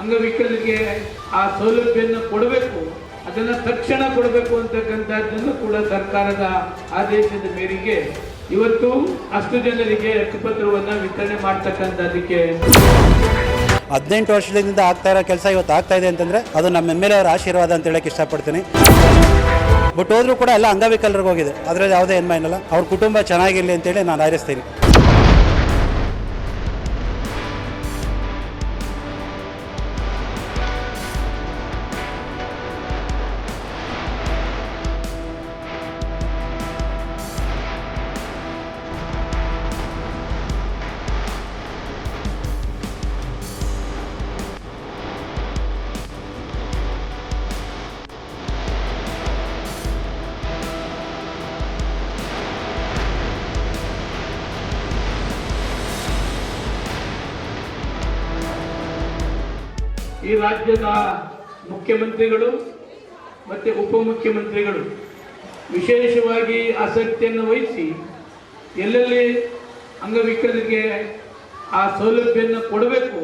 ಅಂಗವಿಕಲರಿಗೆ ಆ ಸೌಲಭ್ಯವನ್ನು ಕೊಡಬೇಕು, ಅದನ್ನು ತಕ್ಷಣ ಕೊಡಬೇಕು ಅಂತಕ್ಕಂಥದ್ದನ್ನು ಕೂಡ ಸರ್ಕಾರದ ಆದೇಶದ ಮೇರೆಗೆ ಇವತ್ತು ಅಷ್ಟು ಜನರಿಗೆ ಹಕ್ಕುಪತ್ರವನ್ನು ವಿತರಣೆ ಮಾಡ್ತಕ್ಕಂಥದ್ದಕ್ಕೆ ಹದಿನೆಂಟು ವರ್ಷದಿಂದ ಆಗ್ತಾ ಇರೋ ಕೆಲಸ ಇವತ್ತು ಆಗ್ತಾ ಇದೆ ಅಂತಂದರೆ ಅದು ನಮ್ಮ ಎಂ ಎಲ್ ಅವರ ಆಶೀರ್ವಾದ ಅಂತ ಹೇಳಕ್ಕೆ ಇಷ್ಟಪಡ್ತೀನಿ. ಬಟ್ ಹೋದ್ರೂ ಕೂಡ ಎಲ್ಲ ಅಂಗವಿಕಲರಿಗೆ ಹೋಗಿದೆ ಅದರಲ್ಲಿ ಯಾವುದೇ ಏನಲ್ಲ ಅವ್ರ ಕುಟುಂಬ ಚೆನ್ನಾಗಿರಲಿ ಅಂತೇಳಿ ನಾನು ಹಾರೈಸ್ತೀನಿ. ಈ ರಾಜ್ಯದ ಮುಖ್ಯಮಂತ್ರಿಗಳು ಮತ್ತು ಉಪಮುಖ್ಯಮಂತ್ರಿಗಳು ವಿಶೇಷವಾಗಿ ಆಸಕ್ತಿಯನ್ನು ವಹಿಸಿ ಎಲ್ಲೆಲ್ಲಿ ಅಂಗವಿಕಲರಿಗೆ ಆ ಸೌಲಭ್ಯವನ್ನು ಕೊಡಬೇಕು,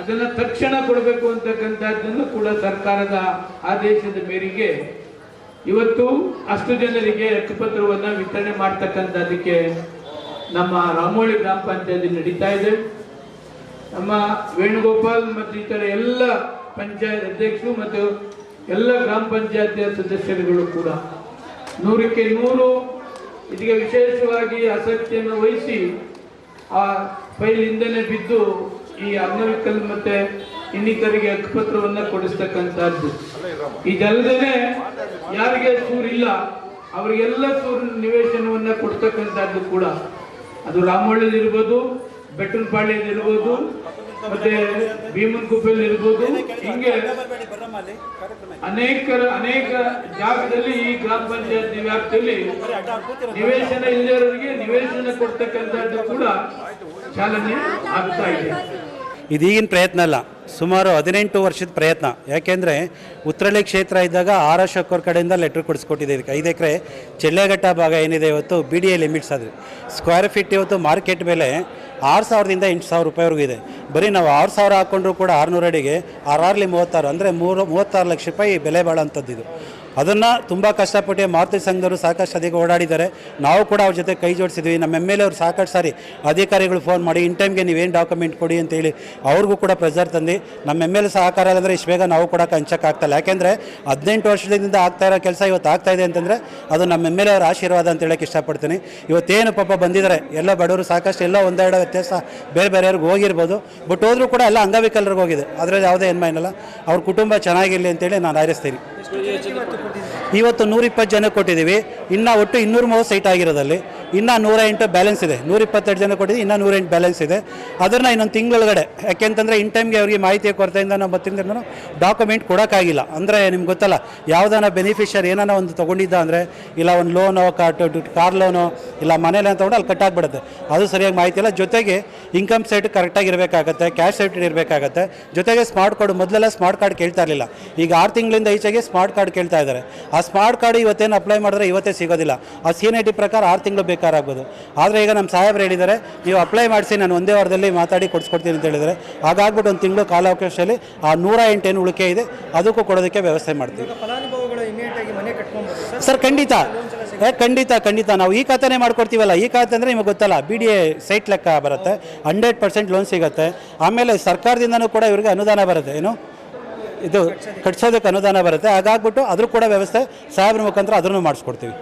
ಅದನ್ನು ತಕ್ಷಣ ಕೊಡಬೇಕು ಅಂತಕ್ಕಂಥದ್ದನ್ನು ಕೂಡ ಸರ್ಕಾರದ ಆದೇಶದ ಮೇರೆಗೆ ಇವತ್ತು ಅಷ್ಟು ಜನರಿಗೆ ಹಕ್ಕುಪತ್ರವನ್ನು ವಿತರಣೆ ಮಾಡ್ತಕ್ಕಂಥದ್ದಕ್ಕೆ ನಮ್ಮ ರಾಮೋಳಿ ಗ್ರಾಮ ಪಂಚಾಯತಿ ನಡೀತಾ ಇದೆ. ನಮ್ಮ ವೇಣುಗೋಪಾಲ್ ಮತ್ತು ಇತರ ಎಲ್ಲ ಪಂಚಾಯತ್ ಅಧ್ಯಕ್ಷರು ಮತ್ತು ಎಲ್ಲ ಗ್ರಾಮ ಪಂಚಾಯತ್ ಸದಸ್ಯರುಗಳು ಕೂಡ ನೂರಕ್ಕೆ ನೂರು ಇದಕ್ಕೆ ವಿಶೇಷವಾಗಿ ಆಸಕ್ತಿಯನ್ನು ವಹಿಸಿ ಆ ಫೈಲಿಂದಲೇ ಬಿದ್ದು ಈ ಅಂಗವಿಕಲ್ ಮತ್ತೆ ಇನ್ನಿತರಿಗೆ ಹಕ್ಕುಪತ್ರವನ್ನು ಕೊಡಿಸ್ತಕ್ಕಂಥದ್ದು. ಇದಲ್ಲದೆ ಯಾರಿಗೆ ಸೂರಿಲ್ಲ, ಅವರಿಗೆಲ್ಲ ಸೂರ್ಯ ನಿವೇಶನವನ್ನ ಕೊಡ್ತಕ್ಕಂಥದ್ದು ಕೂಡ. ಅದು ರಾಮಹಳ್ಳಿ ಇರ್ಬೋದು ಪಾಳ್ಯದಲ್ಲಿ ಇರ್ಬೋದು, ಮತ್ತೆ ಭೀಮನ್ ಕುಪ್ಪೆಯಲ್ಲಿ ಇರ್ಬೋದು, ಹಿಂಗೆ ಅನೇಕ ಅನೇಕ ಜಾಗದಲ್ಲಿ ಈ ಗ್ರಾಮ ಪಂಚಾಯತ್ ವ್ಯಾಪ್ತಿಯಲ್ಲಿ ನಿವೇಶನ ಇಲ್ಲದವರಿಗೆ ನಿವೇಶನ ಕೊಡ್ತಕ್ಕಂಥದ್ದು ಕೂಡ ಚಾಲನೆ ಆಗ್ತಾ ಇದೆ. ಇದೀಗಿನ ಪ್ರಯತ್ನ ಅಲ್ಲ, ಸುಮಾರು ಹದಿನೆಂಟು ವರ್ಷದ ಪ್ರಯತ್ನ. ಯಾಕೆಂದರೆ ಉತ್ತರಳ್ಳಿ ಕ್ಷೇತ್ರ ಇದ್ದಾಗ ಆರ್ ಎಸ್ ಕಡೆಯಿಂದ ಲೆಟ್ರ್ ಕೊಡಿಸ್ಕೊಟ್ಟಿದೆ. ಇದಕ್ಕೆ ಐದು ಎಕರೆ ಚೆಲ್ಲೆಘಟ್ಟ ಭಾಗ ಏನಿದೆ ಇವತ್ತು ಬಿ ಡಿ ಎ ಲಿಮಿಟ್ಸ್ ಆದರೆ. ಸ್ಕ್ವೇರ್ ಫೀಟ್ ಇವತ್ತು ಮಾರ್ಕೆಟ್ ಬೆಲೆ ಆರು ಸಾವಿರದಿಂದ ಎಂಟು ಸಾವಿರ ರೂಪಾಯಿವರೆಗೂ ಇದೆ. ಬರೀ ನಾವು ಆರು ಸಾವಿರ ಹಾಕ್ಕೊಂಡ್ರು ಕೂಡ ಆರುನೂರು ಅಡಿಗೆ ಆರಾರ್ಲಿ ಮೂವತ್ತಾರು ಅಂದರೆ ಮೂರು, ಮೂವತ್ತಾರು ಲಕ್ಷ ರೂಪಾಯಿ ಬೆಲೆ ಬಾಳೋಂಥದ್ದು ಇದು. ಅದನ್ನು ತುಂಬ ಕಷ್ಟಪಟ್ಟು ಮಾರುತಿ ಸಂಘದವರು ಸಾಕಷ್ಟು ಅದಕ್ಕೆ ಓಡಾಡಿದ್ದಾರೆ. ನಾವು ಕೂಡ ಅವ್ರ ಜೊತೆ ಕೈ ಜೋಡಿಸಿದ್ವಿ. ನಮ್ಮ ಎಂ ಎಲ್ ಎ ಅವರು ಸಾಕಷ್ಟು ಸಾರಿ ಅಧಿಕಾರಿಗಳು ಫೋನ್ ಮಾಡಿ, ಇನ್ ಟೈಮ್ಗೆ ನೀವೇನು ಡಾಕ್ಯುಮೆಂಟ್ ಕೊಡಿ ಅಂತೇಳಿ ಅವ್ರಿಗೂ ಕೂಡ ಪ್ರೆಸರ್ ತಂದು, ನಮ್ಮ ಎಂ ಎಲ್ ಎ ಸಹಕಾರ ಅಂದರೆ ಇಷ್ಟು ಬೇಗ ನಾವು ಕೂಡ ಹಂಚಕ್ಕಾಗ್ತಲ್ಲ ಯಾಕೆಂದರೆ ಹದಿನೆಂಟು ವರ್ಷದಿಂದ ಆಗ್ತಾ ಇರೋ ಕೆಲಸ ಇವತ್ತು ಆಗ್ತಾ ಇದೆ ಅಂತಂದರೆ ಅದು ನಮ್ಮ ಎಂ ಎಲ್ ಎ ಅವರ ಆಶೀರ್ವಾದ ಅಂತ ಹೇಳಕ್ಕೆ ಇಷ್ಟಪಡ್ತೀನಿ. ಇವತ್ತೇನು ಪಾಪ ಬಂದಿದ್ದಾರೆ, ಎಲ್ಲ ಬಡವರು ಸಾಕಷ್ಟು ಎಲ್ಲ ಒಂದೆರಡು ವ್ಯತ್ಯಾಸ ಬೇರೆ ಬೇರೆಯವ್ರಿಗೆ ಹೋಗಿರ್ಬೋದು. ಬಟ್ ಹೋದರೂ ಕೂಡ ಎಲ್ಲ ಅಂಗವಿಕಲರಿಗೆ ಹೋಗಿದೆ ಅದರಲ್ಲಿ ಯಾವುದೇ ಏನ್ಮೈನಲ್ಲ ಅವ್ರ ಕುಟುಂಬ ಚೆನ್ನಾಗಿರಲಿ ಅಂತೇಳಿ ನಾನು ಹಾರೈಸ್ತೀನಿ. ಇವತ್ತು ನೂರಿಪ್ಪತ್ತು ಜನ ಕೊಟ್ಟಿದ್ದೀವಿ. ಇನ್ನು ಒಟ್ಟು ಇನ್ನೂರು ಮೂವತ್ತು ಸೈಟ್ ಆಗಿರೋದಲ್ಲಿ. ಇನ್ನು ನೂರ ಎಂಟು ಬ್ಯಾಲೆನ್ಸ್ ಇದೆ. ನೂರ ಇಪ್ಪತ್ತೆರಡು ಜನ ಕೊಟ್ಟಿದ್ದು ಇನ್ನೂ ನೂರ ಎಂಟು ಬ್ಯಾಲೆನ್ಸ್ ಇದೆ. ಅದನ್ನು ಇನ್ನೊಂದು ತಿಂಗಳೊಳಗಡೆ ಯಾಕೆಂತಂದರೆ ಇನ್ ಟೈಮ್ಗೆ ಅವರಿಗೆ ಮಾಹಿತಿ ಕೊರತೆಯಿಂದ ನಾವು ಮತ್ತಿಂದ ಡಾಕ್ಯುಮೆಂಟ್ ಕೊಡೋಕ್ಕಾಗಿಲ್ಲ. ಅಂದರೆ ನಿಮ್ಗೆ ಗೊತ್ತಲ್ಲ, ಯಾವುದಾನ ಬೆನಿಫಿಷರ್ ಏನಾನ ಒಂದು ತೊಗೊಂಡಿದ್ದ ಅಂದರೆ, ಇಲ್ಲ ಒಂದು ಲೋನೋ ಕಾರ್ ಲೋನೋ ಇಲ್ಲ ಮನೇಲಿ ಅಂತ ತೊಗೊಂಡು ಅಲ್ಲಿ ಕಟ್ಟಾಗ್ಬಿಡುತ್ತೆ ಅದು ಸರಿಯಾಗಿ ಮಾಹಿತಿ ಇಲ್ಲ. ಜೊತೆಗೆ ಇನ್ಕಮ್ ಸೈಟ್ ಕರೆಕ್ಟಾಗಿ ಇರಬೇಕಾಗತ್ತೆ ಕ್ಯಾಶ್ ಸೈಟ್ ಇರಬೇಕಾಗತ್ತೆ. ಜೊತೆಗೆ ಸ್ಮಾರ್ಟ್ ಕಾರ್ಡ್ ಮೊದಲೆಲ್ಲ ಸ್ಮಾರ್ಟ್ ಕಾರ್ಡ್ ಕೇಳ್ತಾ ಇರಲಿಲ್ಲ. ಈಗ ಆರು ತಿಂಗಳಿಂದ ಈಚೆಗೆ ಸ್ಮಾರ್ಟ್ ಕಾರ್ಡ್ ಕೇಳ್ತಾ ಇದ್ದಾರೆ. ಆ ಸ್ಮಾರ್ಟ್ ಕಾರ್ಡ್ ಇವತ್ತೇನು ಅಪ್ಲೈ ಮಾಡಿದ್ರೆ ಇವತ್ತೇ ಸಿಗೋದಿಲ್ಲ. ಆ ಸಿ ಪ್ರಕಾರ ಆರು ತಿಂಗಳು ಬೇಕಾರಾಗ್ಬೋದು ಆದರೆ ಈಗ ನಮ್ಮ ಸಾಹೇಬ್ರು ಹೇಳಿದ್ದಾರೆ ನೀವು ಅಪ್ಲೈ ಮಾಡಿಸಿ ನಾನು ಒಂದೇ ವಾರದಲ್ಲಿ ಮಾತಾಡಿ ಕೊಡಿಸ್ಕೊಡ್ತೀನಿ ಅಂತ ಹೇಳಿದರೆ ಹಾಗಾಗ್ಬಿಟ್ಟು ಒಂದು ತಿಂಗಳು ಕಾಲಾವಕಾಶದಲ್ಲಿ ಆ ನೂರ ಎಂಟೇನು ಉಳಿಕೆ ಇದೆ ಅದಕ್ಕೂ ಕೊಡೋದಕ್ಕೆ ವ್ಯವಸ್ಥೆ ಮಾಡ್ತೀವಿ. ಸರ್? ಖಂಡಿತ. ಏ ಖಂಡಿತ ಖಂಡಿತ. ನಾವು ಈ ಖಾತೆನೇ ಮಾಡ್ಕೊಡ್ತೀವಲ್ಲ ಈ ಖಾತೆ ಅಂದರೆ ನಿಮಗೆ ಗೊತ್ತಲ್ಲ ಬಿ ಡಿ ಎ ಸೈಟ್ ಲೆಕ್ಕ ಬರುತ್ತೆ ಹಂಡ್ರೆಡ್ ಪರ್ಸೆಂಟ್ ಲೋನ್ ಸಿಗುತ್ತೆ. ಆಮೇಲೆ ಸರ್ಕಾರದಿಂದನೂ ಕೂಡ ಇವರಿಗೆ ಅನುದಾನ ಬರುತ್ತೆ ಏನು? ಇದು ಕಟ್ಸೋದಕ್ಕೆ ಅನುದಾನ ಬರುತ್ತೆ. ಹಾಗಾಗ್ಬಿಟ್ಟು ಅದ್ರ ಕೂಡ ವ್ಯವಸ್ಥೆ ಸಾಹೇಬ್ರ ಮುಖಾಂತರ ಅದನ್ನು ಮಾಡಿಸ್ಕೊಡ್ತೀವಿ.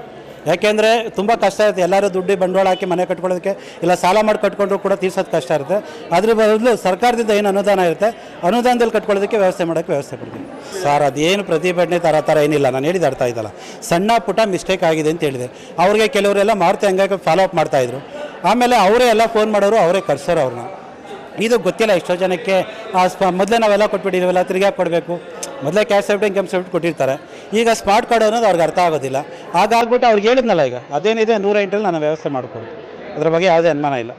ಯಾಕೆಂದರೆ ತುಂಬ ಕಷ್ಟ ಇರುತ್ತೆ. ಎಲ್ಲರೂ ದುಡ್ಡು ಬಂಡವಾಳ ಹಾಕಿ ಮನೆ ಕಟ್ಕೊಳ್ಳೋದಕ್ಕೆ, ಇಲ್ಲ ಸಾಲ ಮಾಡಿ ಕಟ್ಕೊಂಡ್ರು ಕೂಡ ತೀರ್ಸೋದು ಕಷ್ಟ ಇರುತ್ತೆ. ಅದ್ರ ಬದಲು ಸರ್ಕಾರದಿಂದ ಏನು ಅನುದಾನ ಇರುತ್ತೆ, ಅನುದಾನದಲ್ಲಿ ಕಟ್ಕೊಳ್ಳೋದಕ್ಕೆ ವ್ಯವಸ್ಥೆ ಮಾಡೋಕ್ಕೆ ವ್ಯವಸ್ಥೆ ಕೊಡ್ತೀನಿ ಸರ್, ಅದೇನು ಪ್ರತಿಭಟನೆ ಥರ ಥರ ಏನಿಲ್ಲ. ನಾನು ಹೇಳಿದ ಅರ್ಥ ಆಯ್ತಲ್ಲ. ಸಣ್ಣ ಪುಟ್ಟ ಮಿಸ್ಟೇಕ್ ಆಗಿದೆ ಅಂತ ಹೇಳಿದೆ. ಅವ್ರಿಗೆ ಕೆಲವರೆಲ್ಲ ಮಾರುತಿ ಹಂಗಾಗಿ ಫಾಲೋ ಅಪ್ ಮಾಡ್ತಾಯಿದ್ರು ಆಮೇಲೆ ಅವರೇ ಎಲ್ಲ ಫೋನ್ ಮಾಡೋರು, ಅವರೇ ಕರ್ಸೋರು ಅವ್ರನ್ನ. ಇದು ಗೊತ್ತಿಲ್ಲ ಎಷ್ಟೋ ಜನಕ್ಕೆ ಮೊದಲೇ ನಾವೆಲ್ಲ ಕೊಟ್ಬಿಟ್ಟಿದ್ದೀವಲ್ಲ ತಿರುಗಿ ಕೊಡಬೇಕು. ಮೊದಲೇ ಕ್ಯಾಶ್ ಸೆಫ್ಟ್ ಇನ್ಕಮ್ ಸೆಫ್ಟ್ ಕೊಟ್ಟಿರ್ತಾರೆ. ಈಗ ಸ್ಪಾಟ್ ಕಾರ್ಡ್ ಅನ್ನೋದು ಅವ್ರಿಗೆ ಅರ್ಥ ಆಗೋದಿಲ್ಲ. ಹಾಗಾಗ್ಬಿಟ್ಟು ಅವ್ರಿಗೆ ಹೇಳಿದ್ನಲ್ಲ ಈಗ, ಅದೇನಿದೆ ನೂರ ಎಂಟಲ್ಲಿ ನಾನು ವ್ಯವಸ್ಥೆ ಮಾಡಿಕೊಡ್ತೀನಿ ಅದ್ರ ಬಗ್ಗೆ ಯಾವುದೇ ಅನುಮಾನ ಇಲ್ಲ.